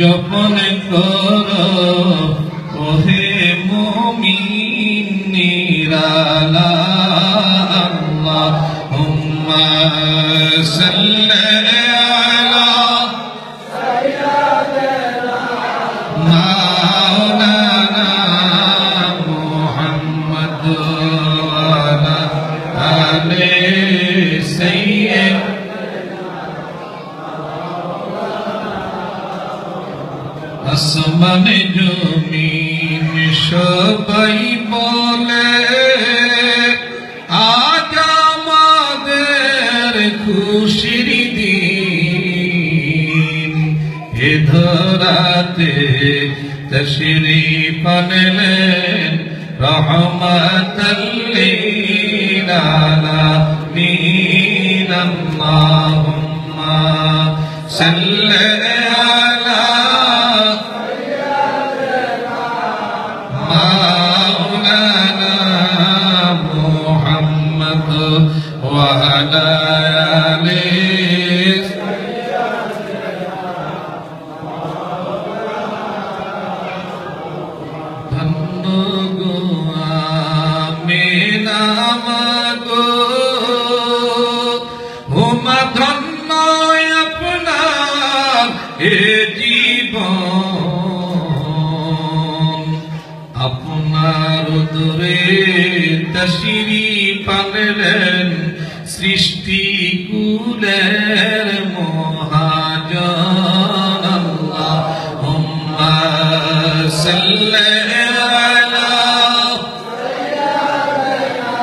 যখন কর ওহে মুমিন নিরালা আল্লাহুম্মা সাল্লি Muhammad wa ala ali sayyid আসমান জমিন সবাই বলে, আজ আমাদের খুশির দিন। এ ধরাতে তশরি পানলেন রহমতাল্লিল আলামিন। আল্লাহুম্মা সাল্লি مولانا محمد وعلى آله ধন্য গো আমিনা মাগো হুমা ধন্য আপনার এ জীবন নূরে তশিরি পাগলেন সৃষ্টি কুলের মহাজন আল্লাহ। সাল্লাল্লাহু আলা সাইয়্যিদিনা